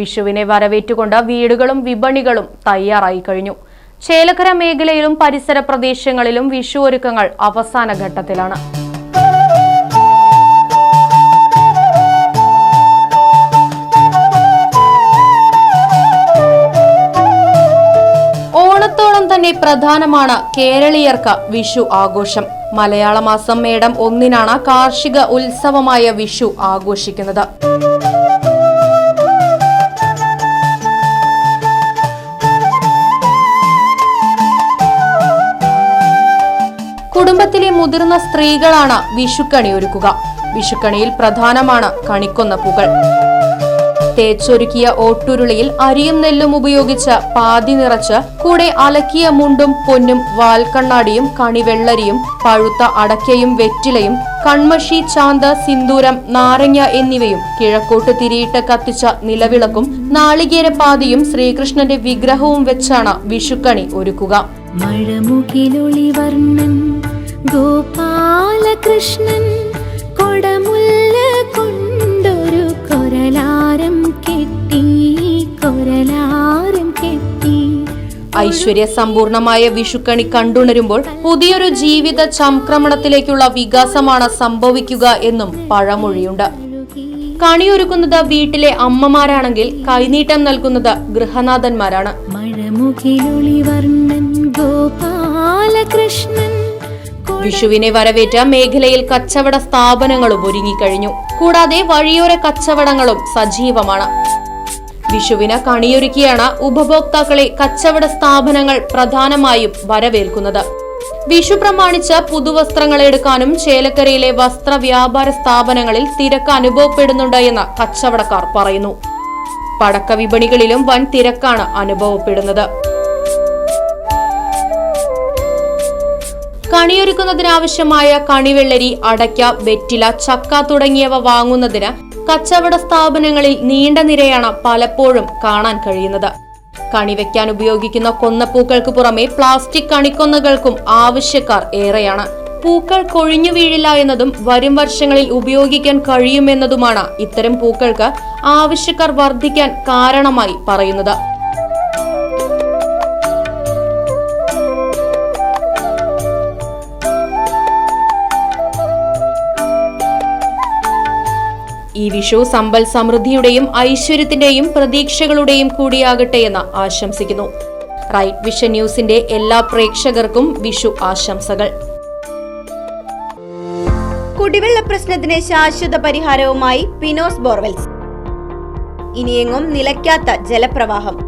വിഷുവിനെ വരവേറ്റുകൊണ്ട് വീടുകളും വിപണികളും തയ്യാറായി കഴിഞ്ഞു. ചേലക്കര മേഖലയിലും പരിസര പ്രദേശങ്ങളിലും വിഷു ഒരുക്കങ്ങൾ അവസാന ഘട്ടത്തിലാണ്. ഓണത്തോളം തന്നെ പ്രധാനമാണ് കേരളീയർക്ക് വിഷു ആഘോഷം. മലയാള മാസം മേടം ഒന്നിനാണ് കാർഷിക ഉത്സവമായ വിഷു ആഘോഷിക്കുന്നത്. കുടുംബത്തിലെ മുതിർന്ന സ്ത്രീകളാണ് വിഷുക്കണി ഒരുക്കുക. വിഷുക്കണിയിൽ പ്രധാനമാണ് കണിക്കൊന്ന പുകൾ തേച്ചൊരുക്കിയ ഓട്ടുരുളിയിൽ അരിയും നെല്ലും ഉപയോഗിച്ച് പാതി നിറച്ച് കൂടെ അലക്കിയ മുണ്ടും പൊന്നും വാൽക്കണ്ണാടിയും കണിവെള്ളരിയും പഴുത്ത അടക്കയും വെറ്റിലയും കൺമഷി ചാന്ത സിന്ദൂരം നാരങ്ങ എന്നിവയും കിഴക്കോട്ട് തിരിയിട്ട് കത്തിച്ച നിലവിളക്കും നാളികേരപ്പാതിയും ശ്രീകൃഷ്ണന്റെ വിഗ്രഹവും വെച്ചാണ് വിഷുക്കണി ഒരുക്കുക. മഴമുകിലൊളിവർണൻ ഗോപാലകൃഷ്ണൻ കൊടമുല്ല കൊണ്ടൊരു കൊരലാരം കെട്ടി കൊരലാരം കെട്ടി. ഐശ്വര്യ സമ്പൂർണമായ വിഷുക്കണി കണ്ടുണരുമ്പോൾ പുതിയൊരു ജീവിത ചംക്രമണത്തിലേക്കുള്ള വികാസമാണ് സംഭവിക്കുക എന്നും പഴമൊഴിയുണ്ട്. കണിയൊരുക്കുന്നത് വീട്ടിലെ അമ്മമാരാണെങ്കിൽ കൈനീട്ടം നൽകുന്നത് ഗൃഹനാഥന്മാരാണ്. മഴമുകിലൊളിവർണൻ ഗോപാലകൃഷ്ണൻ വിഷുവിനെ വരവേറ്റ മേഖലയിൽ കച്ചവട സ്ഥാപനങ്ങളും ഒരുങ്ങിക്കഴിഞ്ഞു. കൂടാതെ വഴിയോര കച്ചവടങ്ങളും സജീവമാണ്. വിഷുവിന് കണിയൊരുക്കിയാണ് ഉപഭോക്താക്കളെ കച്ചവട സ്ഥാപനങ്ങൾ പ്രധാനമായും വരവേൽക്കുന്നത്. വിഷു പ്രമാണിച്ച് പുതുവസ്ത്രങ്ങൾ എടുക്കാനും ചേലക്കരയിലെ വസ്ത്ര വ്യാപാര സ്ഥാപനങ്ങളിൽ തിരക്ക് അനുഭവപ്പെടുന്നുണ്ട് എന്ന് കച്ചവടക്കാർ പറയുന്നു. പടക്ക വിപണികളിലും വൻ തിരക്കാണ് അനുഭവപ്പെടുന്നത്. കണിയൊരുക്കുന്നതിനാവശ്യമായ കണിവെള്ളരി അടയ്ക്ക വെറ്റില ചക്ക തുടങ്ങിയവ വാങ്ങുന്നതിന് കച്ചവട സ്ഥാപനങ്ങളിൽ നീണ്ട നിരയാണ് പലപ്പോഴും കാണാൻ കഴിയുന്നത്. കണി വെക്കാൻ ഉപയോഗിക്കുന്ന കൊന്നപ്പൂക്കൾക്ക് പുറമെ പ്ലാസ്റ്റിക് കണിക്കൊന്നകൾക്കും ആവശ്യക്കാർ ഏറെയാണ്. പൂക്കൾ കൊഴിഞ്ഞു വീഴില്ല എന്നതും വരും വർഷങ്ങളിൽ ഉപയോഗിക്കാൻ കഴിയുമെന്നതുമാണ് ഇത്തരം പൂക്കൾക്ക് ആവശ്യക്കാർ വർദ്ധിക്കാൻ കാരണമായി പറയുന്നത്. ഈ വിഷു സമ്പൽ സമൃദ്ധിയുടെയും ഐശ്വര്യത്തിന്റെയും പ്രതീക്ഷകളുടെയും കൂടിയാകട്ടെ എന്ന് ആശംസിക്കുന്നു. റൈറ്റ് വിഷൻ ന്യൂസിന്റെ എല്ലാ പ്രേക്ഷകർക്കും വിഷു ആശംസകൾ. കുടിവെള്ള പ്രശ്നത്തിന് ശാശ്വത പരിഹാരവുമായി പിനോസ് ബോർവെൽസ്. ഇനിയെങ്ങും നിലയ്ക്കാത്ത ജലപ്രവാഹം.